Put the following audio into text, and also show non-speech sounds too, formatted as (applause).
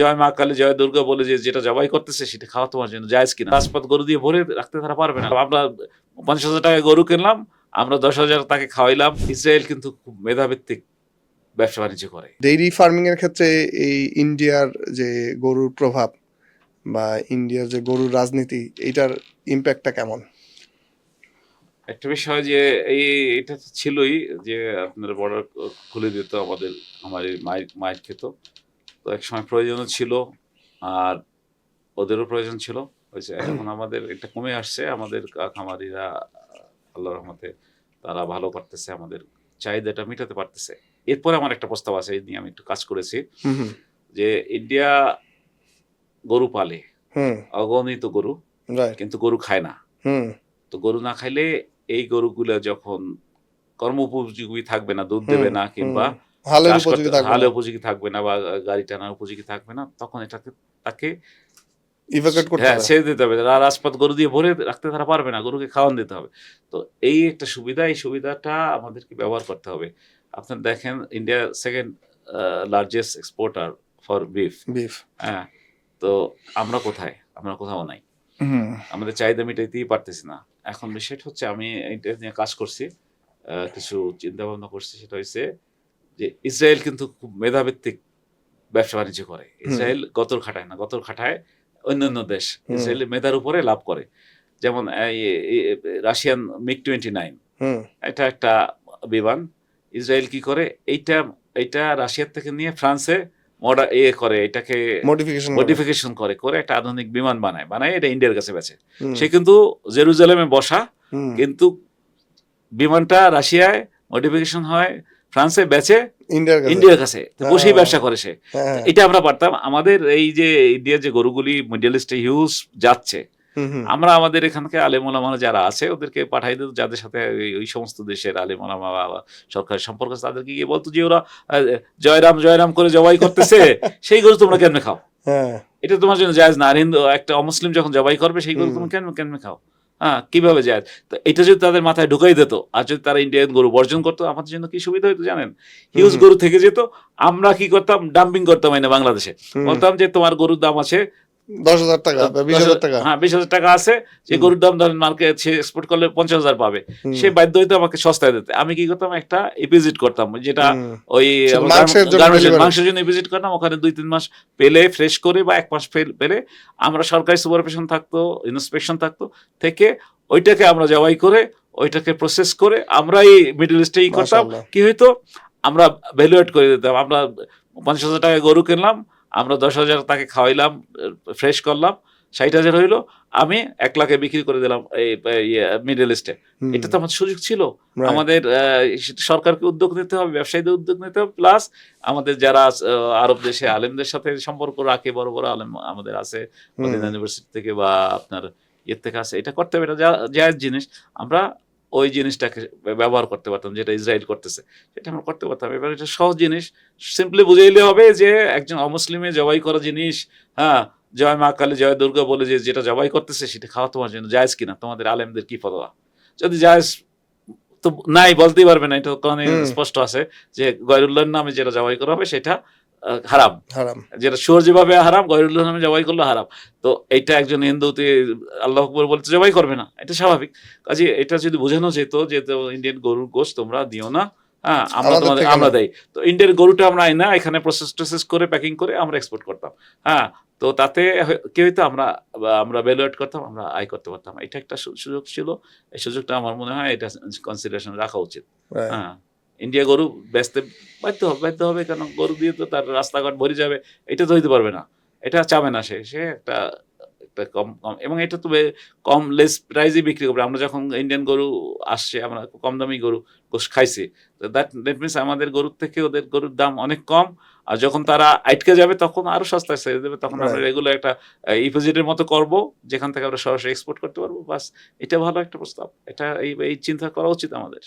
জয় মা কালী জয় দুর্গা বলে যে যেটা জবাই করতেছে সেটা খাওয়া তোমার জন্য জায়েজ কিনা? রাজপথ গরু দিয়ে ভরে রাখতে তারা পারবে না। আমরা পঞ্চাশ হাজার টাকা গরু কিনলাম আমরা দশ হাজার তাকে খাওয়াইলাম। ইসরায়েল কিন্তু খুব মেধাভিত্তিক ব্যবসা বাণিজ্য করে। ডেইরি ফার্মিং এর ক্ষেত্রে এই ইন্ডিয়ার যে গরুর প্রভাব বা ইন্ডিয়ার যে গরুর রাজনীতি এইটার ইম্প্যাক্টটা কেমন? একটা বিষয় যে এই এটা তো ছিলই যে আপনার বর্ডার খুলে দিত আমাদের আমার মায়ের মায়ের খেত। তো এক সময় প্রয়োজনও ছিল আর ওদেরও প্রয়োজন ছিল। হয়েছে এখন আমাদের এটা কমে আসছে। আমাদের খামারিরা আল্লাহ রহমতে তারা ভালো করতেছে আমাদের চাহিদাটা মেটাতে পারতেছে। এরপরে আমার একটা প্রস্তাব আছে এই নিয়ে আমি একটু কাজ করেছি। যে ইন্ডিয়া গরু পালে অগণিত গরু কিন্তু গরু খায় না। তো গরু না খাইলে এই গরুগুলো যখন কর্ম উপযোগী থাকবে না দুধ দেবে না কিংবা হালের উপযোগী থাকবে হালে উপযোগী থাকবে না বা গাড়ি টানার উপযোগী থাকবে না তখন এটাকে তাকে ইভেকেট করতে হ্যাঁ হবে। ছেড়ে দিতে হবে। রাজপথ গরু দিয়ে ভরে রাখতে তারা পারবে না গরুকে খাওয়ান দিতে হবে। তো এই একটা সুবিধা এই সুবিধাটা আমাদেরকে ব্যবহার করতে হবে। আপনার দেখেন India second largest exporter for beef beef হ্যাঁ তো আমরা কোথায়? আমরা কোথাও নাই। আমাদের চাহিদা মেটাইতেই পারতেছি না। এখন বিষয়টা হচ্ছে আমি এটা নিয়ে কাজ করছি কিছু চিন্তা ভাবনা করছি সেটা হচ্ছে যে ইসরায়েল কিন্তু খুব মেধাভিত্তিক ব্যবসা বাণিজ্য করে। ইসরায়েল গতর খাটায় না গতর খাটায় অন্যান্য দেশ। ইসরায়েল মেধার উপরে লাভ করে। যেমন রাশিয়ান মিগ টোয়েন্টি নাইন। এটা একটা বিমান। ইসরায়েল কি করে? এইটা এইটা রাশিয়ার থেকে নিয়ে ফ্রান্সে মডা এ করে এটাকে মডিফিকেশন মডিফিকেশন করে করে একটা আধুনিক বিমান বানায়। বানায় এটা ইন্ডিয়ার কাছে বেচে। সে কিন্তু জেরুজালেমে বসা কিন্তু বিমানটা রাশিয়ায় মডিফিকেশন হয় ফ্রান্সে বেচে ইন্ডিয়ার কাছে। তো বসেই হ্যাঁ। ব্যবসা করে সে। হ্যাঁ এটা আমরা পারতাম। আমাদের এই যে ইন্ডিয়ার যে গরুগুলি মিডল ইস্টে হিউজ যাচ্ছে আমরা আমাদের এখানকে আলেমোলামা যারা আছে ওদেরকে পাঠাই দিত যাদের সাথে ওই- সমস্ত দেশের আলেমোলামা বা সরকারের সম্পর্ক আছে তাদেরকে গিয়ে বলতো যে ওরা জয়রাম জয়রাম করে জবাই করতেছে। (laughs) সেই গরু তোমরা কেমনে খাও? হ্যাঁ। এটা তোমার জন্য জায়েজ না। হিন্দু একটা অমুসলিম যখন জবাই করবে সেই গরু। তুমি কেন কেন খাও? হ্যাঁ কীভাবে যায়? তো এটা যদি তাদের মাথায় ঢুকাই দিত আর যদি তারা ইন্ডিয়ান গরু বর্জন করতো আমাদের জন্য কি সুবিধা হতো জানেন? হিউজ গরু থেকে যেত আমরা কি করতাম? ডাম্পিং করতাম এনে বাংলাদেশে। বলতাম যে তোমার গরুর দাম আছে দশ হাজার টাকা বিশ হাজার টাকা। হ্যাঁ বিশ হাজার টাকা আছে। যে গরুর দাম ধরেন মার্কেট সে এক্সপোর্ট করলে পঞ্চাশ হাজার পাবে। সে বাধ্য হইতো আমাকে সস্তায় দিতে। আমি কি করতাম? একটা করতাম যেটা ওই মাংসের জন্য করতাম। ওখানে দুই তিন মাস পেলে ফ্রেশ করে বা এক মাস ফেল- পেলে আমরা সরকারি সুপারভিশন থাকতো ইন্সপেকশন থাকতো। থেকে ওইটাকে আমরা জবাই করে ওইটাকে প্রসেস করে আমরা এই মিডল ইস্টে করতাম। কি হইতো? আমরা ভ্যালুয়েট করে দিতাম। আমরা পঞ্চাশ হাজার টাকা গরু কিনলাম আমরা দশ হাজার তাকে খাওয়াইলাম ফ্রেশ করলাম ষাট হাজার হইল আমি এক লাখে বিক্রি করে দিলাম এই মিডল ইস্টে। এটা তো আমার সুযোগ ছিল। আমাদের সরকারকে উদ্যোগ নিতে হবে ব্যবসায়ীদের উদ্যোগ নিতে হবে প্লাস আমাদের যারা আরব দেশে আলেমদের সাথে সম্পর্ক রাখে বড় বড় আলেম আমাদের আছে ইউনিভার্সিটি থেকে বা আপনার ইয়ের থেকে আছে এটা করতে হবে এটা যা- জিনিস। আমরা ওই জিনিসটাকে ব্যবহার করতে পারতাম যেটা ইসরায়েল করতেছে। সেটা আমরা করতে পারতাম। এবার এটা সহজ জিনিস। সিম্পলি বুঝাইলে হবে যে একজন অমুসলিমে জবাই করা জিনিস হ্যাঁ জয় মা কালী জয় দুর্গা বলে যে যেটা জবাই করতেছে সেটা খাওয়া তোমার জন্য জায়েজ কিনা? তোমাদের আলেমদের কি ফতোয়া? যদি জায়েজ তো নাই বলতেই পারবে না। এটা কোরআনে স্পষ্ট আছে যে গয়রুল্লাহর নামে যেটা জবাই করা হবে সেটা হারাম। হারাম। যেটা সুর যেভাবে হারাম গয়রুল্লাহ নামে জবাই করলে হারাম। তো এইটা একজন হিন্দুতে আল্লাহ আকবর বলতে জবাই করবে না। এটা স্বাভাবিক। কাজে এটা যদি বোঝানো যেত যে ইন্ডিয়ান গরুর গোশ তোমরা দিও না হ্যাঁ আমরা তোমাদের আমরা। দেই। তো ইন্ডিয়ান গরুটা আমরা আই না এখানে প্রসেস টসেস করে প্যাকিং করে আমরা এক্সপোর্ট করতাম। হ্যাঁ তো তাতে কি হইতো? আমরা আমরা ভ্যালুয়েট করতাম আমরা আয় করতে পারতাম। এটা একটা সুযোগ ছিল। এই সুযোগটা আমার মনে হয় এটা কনসিডারেশন রাখা উচিত। হ্যাঁ। ইন্ডিয়া গরু বেচতে বাধ্য হবে বাধ্য হবে কেন? গরু দিয়ে তো তার রাস্তাঘাট ভরে যাবে এটা তো হইতে পারবে না। এটা চাবে না সে সে একটা একটা কম কম এবং এটা তো কম লেস প্রাইজে বিক্রি করবে। আমরা যখন ইন্ডিয়ান গরু আসছে আমরা কম দামি গরু গোস খাইছি তো দ্যাট দ্যাট মিনস আমাদের গরুর থেকে ওদের গরুর দাম অনেক কম। আর যখন তারা আটকে যাবে তখন আরও সস্তায় ছেড়ে দেবে তখন আমরা. রেগুলার একটা ইপোজিটের মতো করব যেখান থেকে আমরা সরাসরি এক্সপোর্ট করতে পারব। বাস এটা ভালো একটা প্রস্তাব। এটা এই চিন্তা করা উচিত আমাদের।